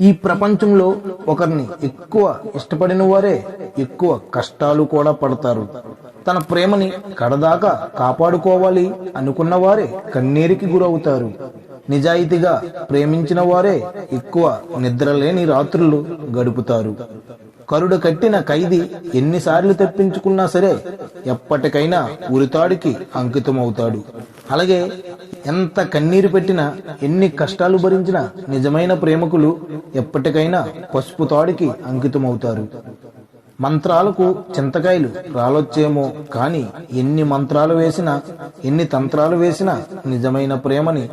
ఈ ప్రపంచంలో ఒకరిని ఎక్కువ ఇష్టపడిన వారే ఎక్కువ కష్టాలు కూడా పడతారు. తన ప్రేమని కడదాకా కాపాడుకోవాలి అనుకున్న వారే కన్నీరికి గురవుతారు. నిజాయితీగా ప్రేమించిన వారే ఎక్కువ నిద్రలేని రాత్రులు గడుపుతారు. కరుడు కట్టిన ఖైదీ ఎన్నిసార్లు తెప్పించుకున్నా సరే ఎప్పటికైనా ఉరితాడికి అంకితమవుతాడు. అలాగే ఎంత కన్నీరు పెట్టినా ఎన్ని కష్టాలు భరించినా నిజమైన ప్రేమకులు ఎప్పటికైనా పసుపు తాడికి అంకితమవుతారు. మంత్రాలకు చింతకాయలు రాలొచ్చేమో కాని ఎన్ని మంత్రాలు వేసినా ఎన్ని తంత్రాలు వేసినా నిజమైన ప్రేమని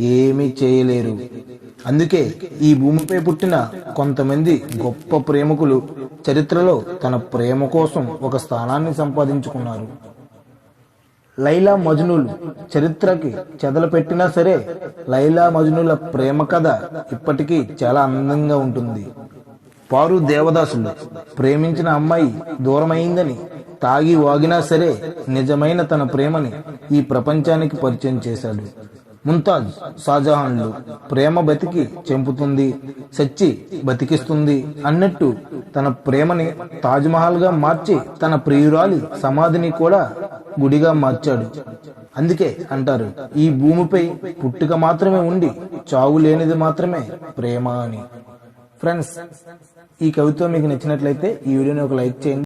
ఏమీ చేయలేరు. అందుకే ఈ భూమిపై పుట్టిన కొంతమంది గొప్ప ప్రేమికులు చరిత్రలో తన ప్రేమ కోసం ఒక స్థానాన్ని సంపాదించుకున్నారు. లైలా మజ్నులు చరిత్రకి చెదలు పెట్టినా సరే లైలా మజ్నుల ప్రేమ కథ ఇప్పటికీ చాలా అందంగా ఉంటుంది. పారు దేవదాసులు ప్రేమించిన అమ్మాయి దూరమైందని తాగి వాగినా సరే నిజమైన తన ప్రేమని ఈ ప్రపంచానికి పరిచయం చేశాడు. ముంతాజ్ షాజహాన్లు ప్రేమ బతికి చెంపుతుంది సచ్చి బతికిస్తుంది అన్నట్టు తన ప్రేమని తాజ్మహల్గా మార్చి తన ప్రియురాలి సమాధిని కూడా గుడిగా మార్చాడు. అందుకే అంటారు ఈ భూమిపై పుట్టుక మాత్రమే ఉండి చావు లేనిది మాత్రమే ప్రేమ అని. ఫ్రెండ్స్ ఈ కవిత్వం మీకు నచ్చినట్లయితే ఈ వీడియోని ఒక లైక్ చేయండి.